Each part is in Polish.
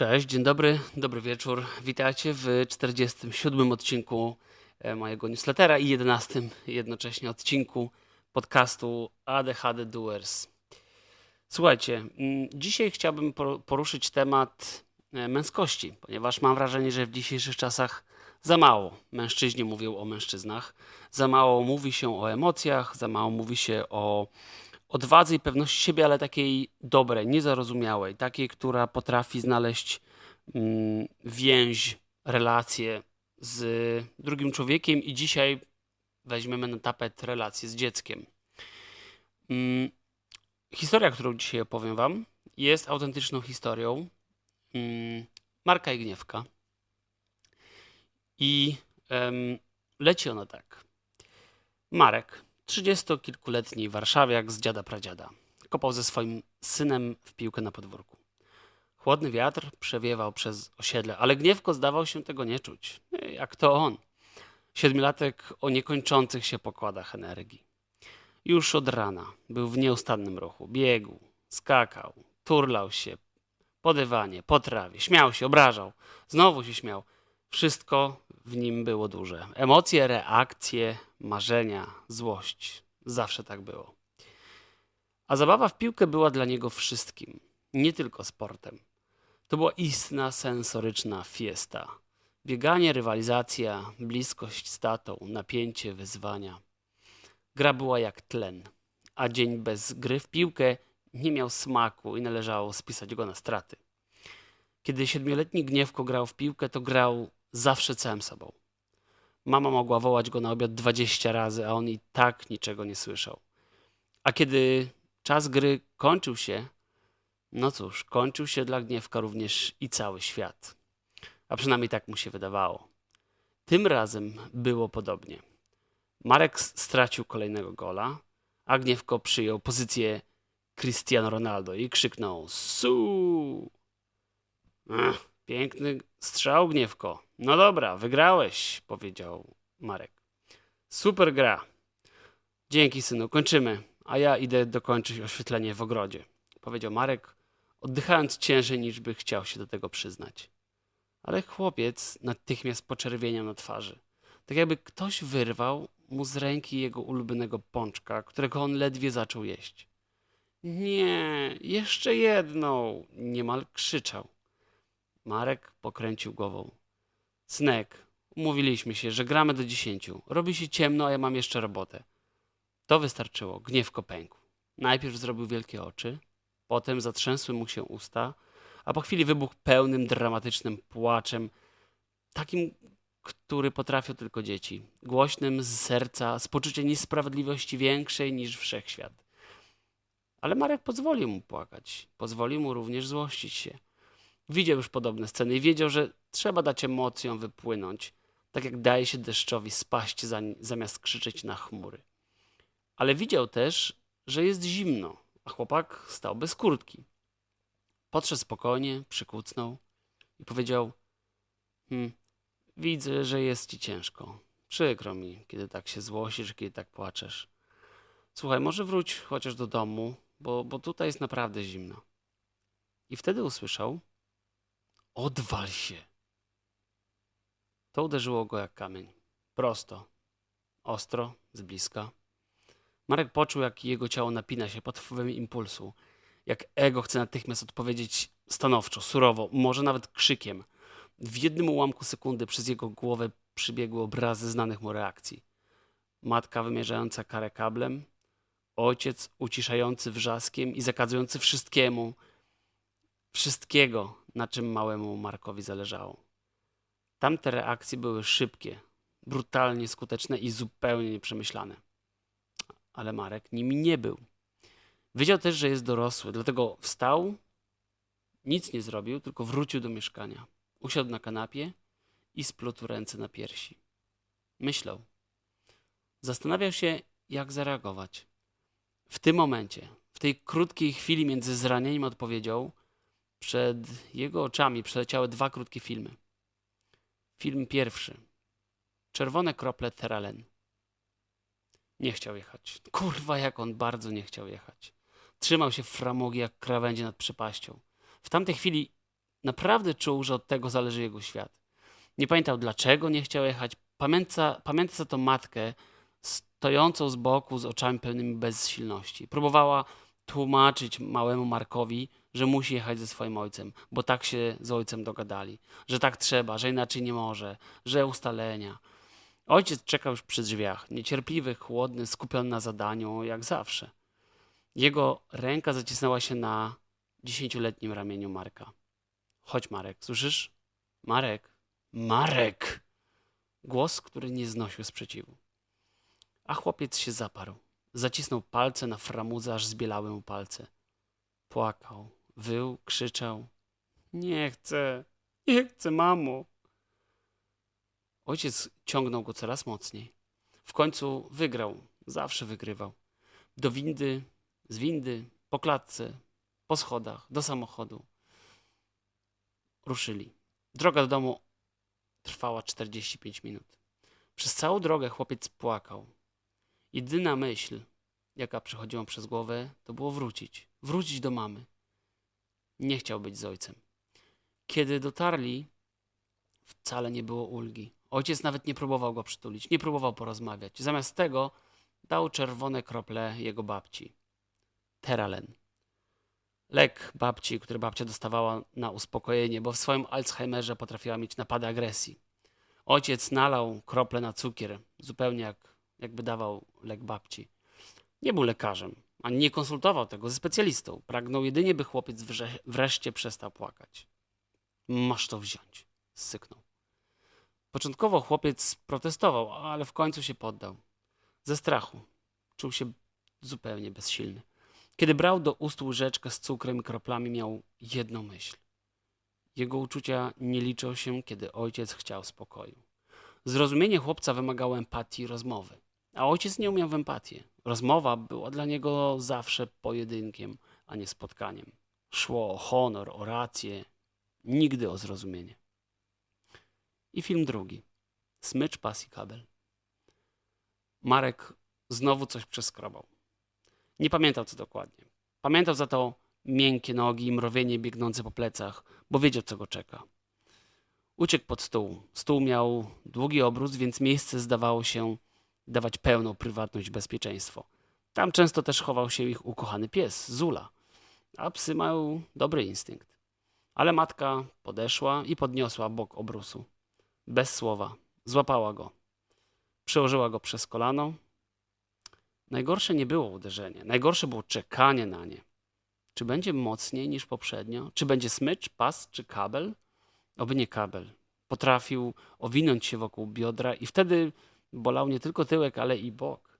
Cześć, dzień dobry, dobry wieczór. Witajcie w 47 odcinku e, mojego newslettera i 11 jednocześnie odcinku podcastu ADHD Doers. Słuchajcie, mm, dzisiaj chciałbym poruszyć temat e, męskości, ponieważ mam wrażenie, że w dzisiejszych czasach za mało mężczyźni mówią o mężczyznach, za mało mówi się o emocjach, za mało mówi się o odwadze i pewności siebie, ale takiej dobrej, niezarozumiałej, takiej, która potrafi znaleźć mm, więź, relację z drugim człowiekiem i dzisiaj weźmiemy na tapet relację z dzieckiem. Mm, historia, którą dzisiaj opowiem wam, jest autentyczną historią mm, Marka i Gniewka. I leci ona tak. Marek Trzydziestokilkuletni warszawiak z dziada pradziada. Kopał ze swoim synem w piłkę na podwórku. Chłodny wiatr przewiewał przez osiedle, ale Gniewko zdawał się tego nie czuć. Jak to on. Siedmiolatek o niekończących się pokładach energii. Już od rana był w nieustannym ruchu. Biegł, skakał, turlał się po dywanie, po trawie, śmiał się, obrażał. Znowu się śmiał. Wszystko w nim było duże. Emocje, reakcje, marzenia, złość. Zawsze tak było. A zabawa w piłkę była dla niego wszystkim, nie tylko sportem. To była istna sensoryczna fiesta. Bieganie, rywalizacja, bliskość z tatą, napięcie, wyzwania. Gra była jak tlen, a dzień bez gry w piłkę nie miał smaku i należało spisać go na straty. Kiedy siedmioletni Gniewko grał w piłkę, to grał zawsze całym sobą. Mama mogła wołać go na obiad dwadzieścia razy, a on i tak niczego nie słyszał. A kiedy czas gry kończył się, no cóż, kończył się dla Gniewka również i cały świat. A przynajmniej tak mu się wydawało. Tym razem było podobnie. Marek stracił kolejnego gola, a Gniewko przyjął pozycję Cristiano Ronaldo i krzyknął Su! Piękny strzał, Gniewko. No dobra, wygrałeś, powiedział Marek. Super gra. Dzięki, synu, kończymy, a ja idę dokończyć oświetlenie w ogrodzie, powiedział Marek, oddychając ciężej niż by chciał się do tego przyznać. Ale chłopiec natychmiast poczerwieniał na twarzy. Tak jakby ktoś wyrwał mu z ręki jego ulubionego pączka, którego on ledwie zaczął jeść. Nie, jeszcze jedną, niemal krzyczał. Marek pokręcił głową. Snek, umówiliśmy się, że gramy do dziesięciu. Robi się ciemno, a ja mam jeszcze robotę. To wystarczyło. Gniewko pękł. Najpierw zrobił wielkie oczy, potem zatrzęsły mu się usta, a po chwili wybuchł pełnym, dramatycznym płaczem, takim, który potrafią tylko dzieci. Głośnym z serca, z poczuciem niesprawiedliwości większej niż wszechświat. Ale Marek pozwolił mu płakać. Pozwolił mu również złościć się. Widział już podobne sceny i wiedział, że trzeba dać emocjom wypłynąć, tak jak daje się deszczowi spaść zamiast krzyczeć na chmury. Ale widział też, że jest zimno, a chłopak stał bez kurtki. Podszedł spokojnie, przykucnął i powiedział: hm, Widzę, że jest ci ciężko. Przykro mi, kiedy tak się złosisz, kiedy tak płaczesz. Słuchaj, może wróć chociaż do domu, bo, bo tutaj jest naprawdę zimno. I wtedy usłyszał, Odwal się. To uderzyło go jak kamień. Prosto, ostro, z bliska. Marek poczuł, jak jego ciało napina się pod wpływem impulsu. Jak ego chce natychmiast odpowiedzieć stanowczo, surowo, może nawet krzykiem. W jednym ułamku sekundy przez jego głowę przybiegły obrazy znanych mu reakcji. Matka wymierzająca karę kablem, ojciec uciszający wrzaskiem i zakazujący wszystkiemu, wszystkiego, na czym małemu Markowi zależało. Tamte reakcje były szybkie, brutalnie skuteczne i zupełnie nieprzemyślane. Ale Marek nimi nie był. Wiedział też, że jest dorosły, dlatego wstał, nic nie zrobił, tylko wrócił do mieszkania. Usiadł na kanapie i splótł ręce na piersi. Myślał. Zastanawiał się, jak zareagować. W tym momencie, w tej krótkiej chwili między zranieniem odpowiedzią, przed jego oczami przeleciały dwa krótkie filmy. Film pierwszy. Czerwone krople Teralen. Nie chciał jechać. Kurwa, jak on bardzo nie chciał jechać. Trzymał się framugi jak krawędzie nad przepaścią. W tamtej chwili naprawdę czuł, że od tego zależy jego świat. Nie pamiętał dlaczego nie chciał jechać. Pamięta, pamięta za to matkę stojącą z boku z oczami pełnymi bezsilności. Próbowała tłumaczyć małemu Markowi, że musi jechać ze swoim ojcem, bo tak się z ojcem dogadali, że tak trzeba, że inaczej nie może, że ustalenia. Ojciec czekał już przy drzwiach, niecierpliwy, chłodny, skupiony na zadaniu, jak zawsze. Jego ręka zacisnęła się na dziesięcioletnim ramieniu Marka. Chodź, Marek, słyszysz? Marek, Marek! Głos, który nie znosił sprzeciwu. A chłopiec się zaparł. Zacisnął palce na framudze, aż zbielały mu palce. Płakał, wył, krzyczał. Nie chcę, nie chcę, mamo. Ojciec ciągnął go coraz mocniej. W końcu wygrał, zawsze wygrywał. Do windy, z windy, po klatce, po schodach, do samochodu. Ruszyli. Droga do domu trwała 45 minut. Przez całą drogę chłopiec płakał. Jedyna myśl, jaka przychodziła przez głowę, to było wrócić. Wrócić do mamy. Nie chciał być z ojcem. Kiedy dotarli, wcale nie było ulgi. Ojciec nawet nie próbował go przytulić, nie próbował porozmawiać. Zamiast tego dał czerwone krople jego babci. Teralen. Lek babci, który babcia dostawała na uspokojenie, bo w swoim Alzheimerze potrafiła mieć napady agresji. Ojciec nalał krople na cukier, zupełnie jak, jakby dawał lek babci. Nie był lekarzem, ani nie konsultował tego ze specjalistą. Pragnął jedynie, by chłopiec wreszcie przestał płakać. Masz to wziąć, syknął. Początkowo chłopiec protestował, ale w końcu się poddał. Ze strachu. Czuł się zupełnie bezsilny. Kiedy brał do ust łyżeczkę z cukrem i kroplami, miał jedną myśl. Jego uczucia nie liczą się, kiedy ojciec chciał spokoju. Zrozumienie chłopca wymagało empatii i rozmowy, a ojciec nie umiał w empatię. Rozmowa była dla niego zawsze pojedynkiem, a nie spotkaniem. Szło o honor, o rację, nigdy o zrozumienie. I film drugi. Smycz, pas i kabel. Marek znowu coś przeskrobał. Nie pamiętał co dokładnie. Pamiętał za to miękkie nogi i mrowienie biegnące po plecach, bo wiedział co go czeka. Uciekł pod stół. Stół miał długi obrót, więc miejsce zdawało się dawać pełną prywatność i bezpieczeństwo. Tam często też chował się ich ukochany pies, Zula. A psy mają dobry instynkt. Ale matka podeszła i podniosła bok obrusu. Bez słowa. Złapała go. Przełożyła go przez kolano. Najgorsze nie było uderzenie. Najgorsze było czekanie na nie. Czy będzie mocniej niż poprzednio? Czy będzie smycz, pas czy kabel? Oby nie kabel. Potrafił owinąć się wokół biodra i wtedy bolał nie tylko tyłek, ale i bok.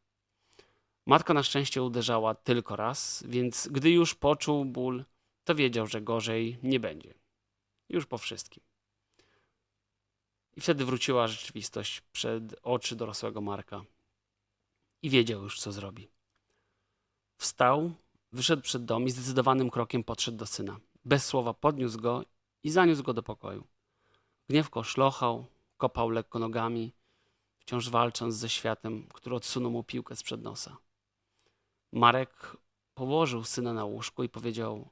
Matka na szczęście uderzała tylko raz, więc gdy już poczuł ból, to wiedział, że gorzej nie będzie. Już po wszystkim. I wtedy wróciła rzeczywistość przed oczy dorosłego Marka. I wiedział już, co zrobi. Wstał, wyszedł przed dom i zdecydowanym krokiem podszedł do syna. Bez słowa podniósł go i zaniósł go do pokoju. Gniewko szlochał, kopał lekko nogami, wciąż walcząc ze światem, który odsunął mu piłkę sprzed nosa. Marek położył syna na łóżku i powiedział: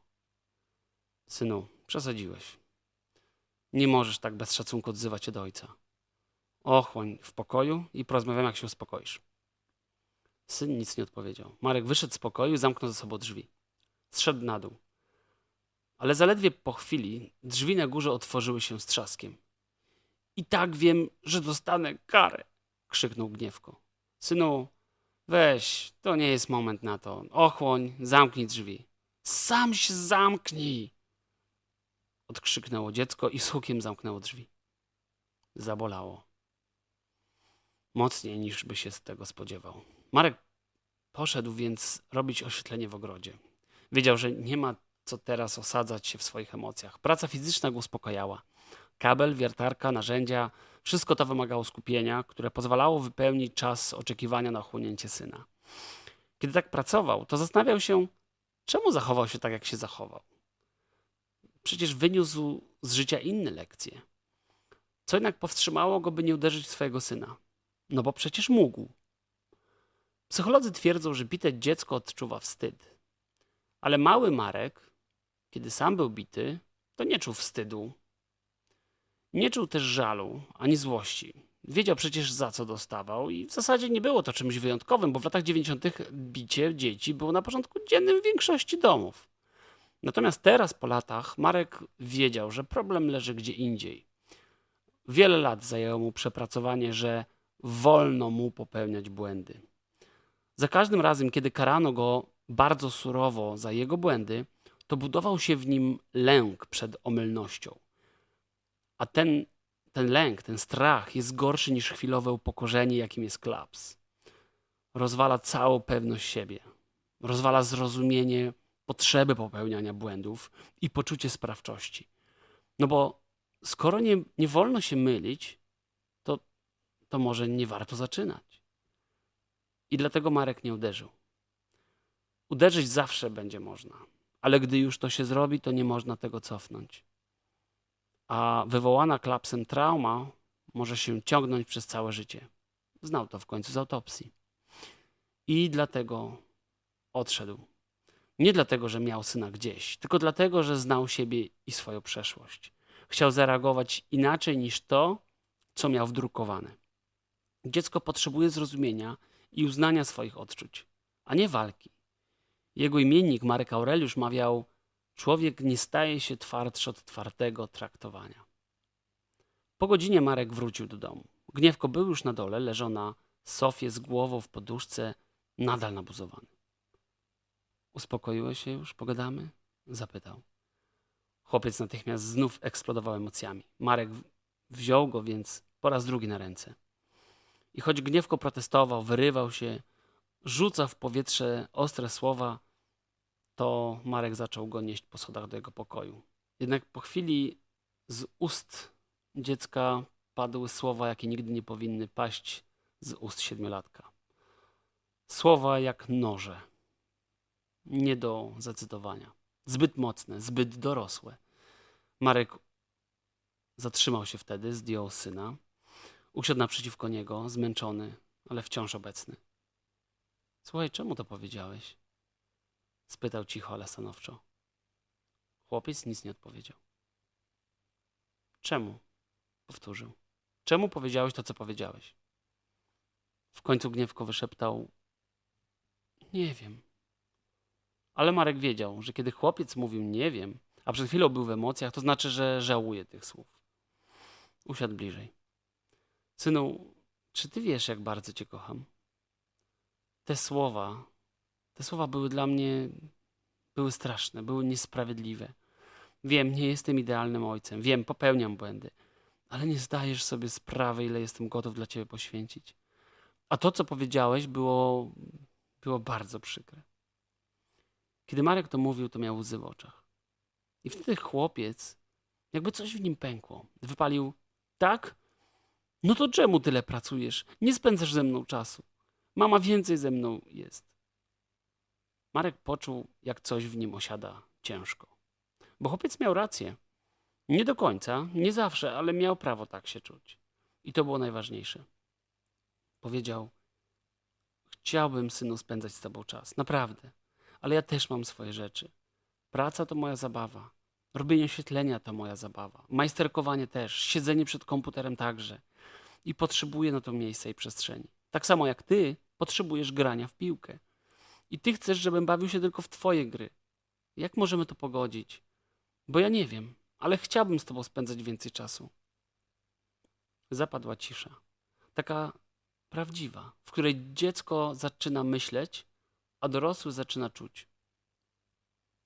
Synu, przesadziłeś. Nie możesz tak bez szacunku odzywać się do ojca. Ochłoń w pokoju i porozmawiamy, jak się uspokoisz. Syn nic nie odpowiedział. Marek wyszedł z pokoju i zamknął za sobą drzwi. Zszedł na dół. Ale zaledwie po chwili drzwi na górze otworzyły się z trzaskiem. I tak wiem, że dostanę karę, krzyknął gniewko. Synu, weź, to nie jest moment na to. Ochłoń, zamknij drzwi. Sam się zamknij! Odkrzyknęło dziecko i z hukiem zamknęło drzwi. Zabolało. Mocniej niż by się z tego spodziewał. Marek poszedł więc robić oświetlenie w ogrodzie. Wiedział, że nie ma co teraz osadzać się w swoich emocjach. Praca fizyczna go uspokajała. Kabel, wiertarka, narzędzia wszystko to wymagało skupienia, które pozwalało wypełnić czas oczekiwania na ochłonięcie syna. Kiedy tak pracował, to zastanawiał się, czemu zachował się tak, jak się zachował. Przecież wyniósł z życia inne lekcje. Co jednak powstrzymało go, by nie uderzyć swojego syna? No bo przecież mógł. Psycholodzy twierdzą, że bite dziecko odczuwa wstyd. Ale mały Marek, kiedy sam był bity, to nie czuł wstydu. Nie czuł też żalu ani złości. Wiedział przecież za co dostawał i w zasadzie nie było to czymś wyjątkowym, bo w latach 90. bicie dzieci było na porządku dziennym w większości domów. Natomiast teraz po latach Marek wiedział, że problem leży gdzie indziej. Wiele lat zajęło mu przepracowanie, że wolno mu popełniać błędy. Za każdym razem, kiedy karano go bardzo surowo za jego błędy, to budował się w nim lęk przed omylnością. A ten, ten lęk, ten strach jest gorszy niż chwilowe upokorzenie, jakim jest klaps. Rozwala całą pewność siebie, rozwala zrozumienie potrzeby popełniania błędów i poczucie sprawczości. No bo skoro nie, nie wolno się mylić, to, to może nie warto zaczynać. I dlatego Marek nie uderzył. Uderzyć zawsze będzie można, ale gdy już to się zrobi, to nie można tego cofnąć. A wywołana klapsem trauma może się ciągnąć przez całe życie. Znał to w końcu z autopsji. I dlatego odszedł. Nie dlatego, że miał syna gdzieś, tylko dlatego, że znał siebie i swoją przeszłość. Chciał zareagować inaczej niż to, co miał wdrukowane. Dziecko potrzebuje zrozumienia i uznania swoich odczuć, a nie walki. Jego imiennik Marek Aureliusz mawiał: Człowiek nie staje się twardszy od twardego traktowania. Po godzinie Marek wrócił do domu. Gniewko był już na dole, leżał na sofie z głową w poduszce, nadal nabuzowany. Uspokoiłeś się już? Pogadamy? Zapytał. Chłopiec natychmiast znów eksplodował emocjami. Marek wziął go więc po raz drugi na ręce. I choć gniewko protestował, wyrywał się, rzucał w powietrze ostre słowa, to Marek zaczął go nieść po schodach do jego pokoju. Jednak po chwili z ust dziecka padły słowa, jakie nigdy nie powinny paść z ust siedmiolatka. Słowa jak noże. Nie do zacytowania. Zbyt mocne, zbyt dorosłe. Marek zatrzymał się wtedy, zdjął syna, usiadł naprzeciwko niego, zmęczony, ale wciąż obecny. Słuchaj, czemu to powiedziałeś? Spytał cicho, ale stanowczo. Chłopiec nic nie odpowiedział. Czemu? powtórzył. Czemu powiedziałeś to, co powiedziałeś? W końcu gniewko wyszeptał: Nie wiem. Ale Marek wiedział, że kiedy chłopiec mówił nie wiem, a przed chwilą był w emocjach, to znaczy, że żałuje tych słów. Usiadł bliżej. Synu, czy ty wiesz, jak bardzo cię kocham? Te słowa, te słowa były dla mnie, były straszne, były niesprawiedliwe. Wiem, nie jestem idealnym ojcem, wiem, popełniam błędy, ale nie zdajesz sobie sprawy, ile jestem gotów dla ciebie poświęcić. A to, co powiedziałeś, było, było bardzo przykre. Kiedy Marek to mówił, to miał łzy w oczach. I wtedy chłopiec, jakby coś w nim pękło, wypalił: Tak? No to czemu tyle pracujesz? Nie spędzasz ze mną czasu. Mama więcej ze mną jest. Marek poczuł, jak coś w nim osiada ciężko. Bo chłopiec miał rację. Nie do końca, nie zawsze, ale miał prawo tak się czuć. I to było najważniejsze. Powiedział: Chciałbym, synu, spędzać z tobą czas. Naprawdę. Ale ja też mam swoje rzeczy. Praca to moja zabawa. Robienie oświetlenia to moja zabawa. Majsterkowanie też. Siedzenie przed komputerem także. I potrzebuję na to miejsca i przestrzeni. Tak samo jak ty potrzebujesz grania w piłkę. I ty chcesz, żebym bawił się tylko w twoje gry. Jak możemy to pogodzić? Bo ja nie wiem, ale chciałbym z tobą spędzać więcej czasu. Zapadła cisza. Taka prawdziwa, w której dziecko zaczyna myśleć, a dorosły zaczyna czuć.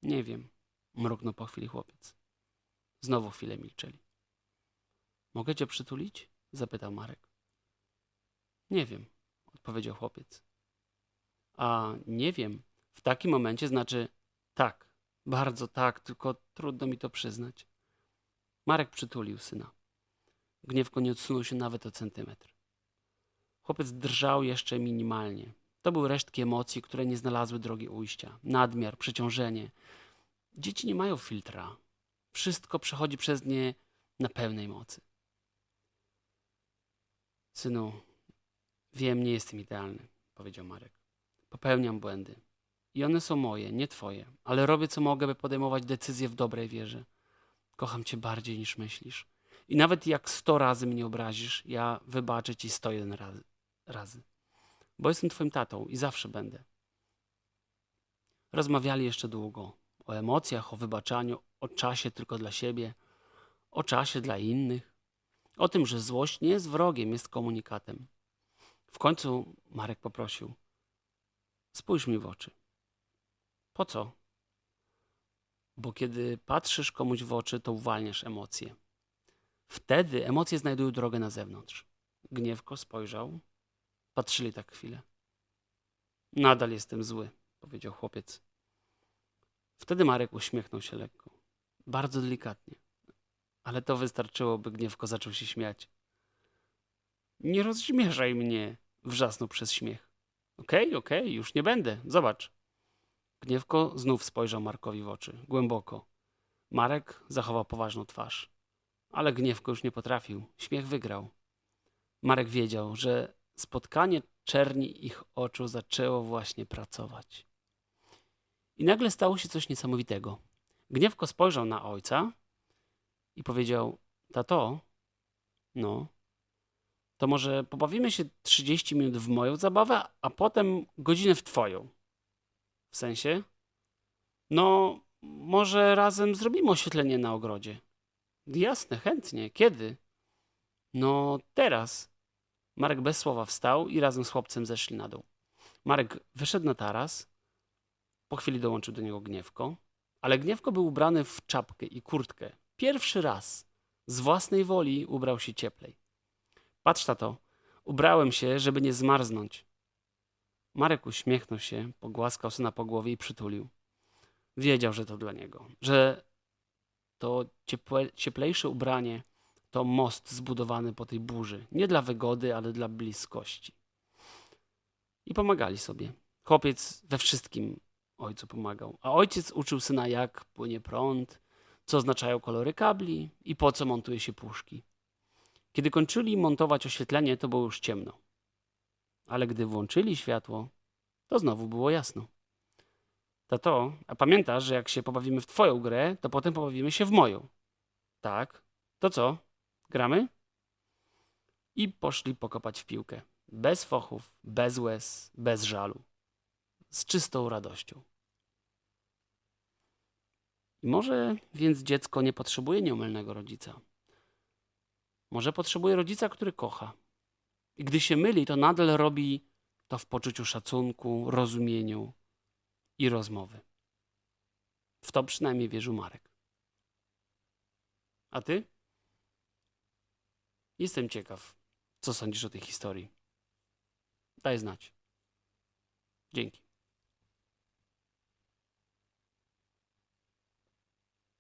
Nie wiem, mruknął po chwili chłopiec. Znowu chwilę milczeli. Mogę cię przytulić? zapytał Marek. Nie wiem, odpowiedział chłopiec. A nie wiem, w takim momencie znaczy tak, bardzo tak, tylko trudno mi to przyznać. Marek przytulił syna. Gniewko nie odsunął się nawet o centymetr. Chłopiec drżał jeszcze minimalnie. To były resztki emocji, które nie znalazły drogi ujścia. Nadmiar, przeciążenie. Dzieci nie mają filtra. Wszystko przechodzi przez nie na pełnej mocy. Synu, wiem, nie jestem idealny, powiedział Marek. Popełniam błędy. I one są moje, nie twoje, ale robię co mogę, by podejmować decyzje w dobrej wierze. Kocham cię bardziej niż myślisz. I nawet jak sto razy mnie obrazisz, ja wybaczę ci sto jeden razy. razy. Bo jestem twoim tatą i zawsze będę. Rozmawiali jeszcze długo. O emocjach, o wybaczaniu, o czasie tylko dla siebie, o czasie dla innych. O tym, że złość nie jest wrogiem, jest komunikatem. W końcu Marek poprosił: Spójrz mi w oczy. Po co? Bo kiedy patrzysz komuś w oczy, to uwalniasz emocje. Wtedy emocje znajdują drogę na zewnątrz. Gniewko spojrzał. Patrzyli tak chwilę. Nadal jestem zły, powiedział chłopiec. Wtedy Marek uśmiechnął się lekko. Bardzo delikatnie. Ale to wystarczyło, by Gniewko zaczął się śmiać. Nie rozśmieszaj mnie, wrzasnął przez śmiech. Okej, okay, okej, okay, już nie będę. Zobacz. Gniewko znów spojrzał Markowi w oczy, głęboko. Marek zachował poważną twarz. Ale Gniewko już nie potrafił. Śmiech wygrał. Marek wiedział, że spotkanie czerni ich oczu zaczęło właśnie pracować. I nagle stało się coś niesamowitego. Gniewko spojrzał na ojca i powiedział: Tato, no, to może pobawimy się 30 minut w moją zabawę, a potem godzinę w twoją. W sensie? No, może razem zrobimy oświetlenie na ogrodzie. Jasne, chętnie. Kiedy? No, teraz. Marek bez słowa wstał i razem z chłopcem zeszli na dół. Marek wyszedł na taras. Po chwili dołączył do niego Gniewko. Ale Gniewko był ubrany w czapkę i kurtkę. Pierwszy raz z własnej woli ubrał się cieplej. Patrz tato, ubrałem się, żeby nie zmarznąć. Marek uśmiechnął się, pogłaskał syna po głowie i przytulił. Wiedział, że to dla niego, że to cieple, cieplejsze ubranie to most zbudowany po tej burzy. Nie dla wygody, ale dla bliskości. I pomagali sobie. Chłopiec we wszystkim ojcu pomagał, a ojciec uczył syna, jak płynie prąd, co oznaczają kolory kabli i po co montuje się puszki. Kiedy kończyli montować oświetlenie, to było już ciemno. Ale gdy włączyli światło, to znowu było jasno. Tato, a pamiętasz, że jak się pobawimy w twoją grę, to potem pobawimy się w moją. Tak. To co? Gramy? I poszli pokopać w piłkę. Bez fochów, bez łez, bez żalu. Z czystą radością. I może więc dziecko nie potrzebuje nieomylnego rodzica. Może potrzebuje rodzica, który kocha. I gdy się myli, to nadal robi to w poczuciu szacunku, rozumieniu i rozmowy. W to przynajmniej wierzył Marek. A ty? Jestem ciekaw, co sądzisz o tej historii. Daj znać. Dzięki.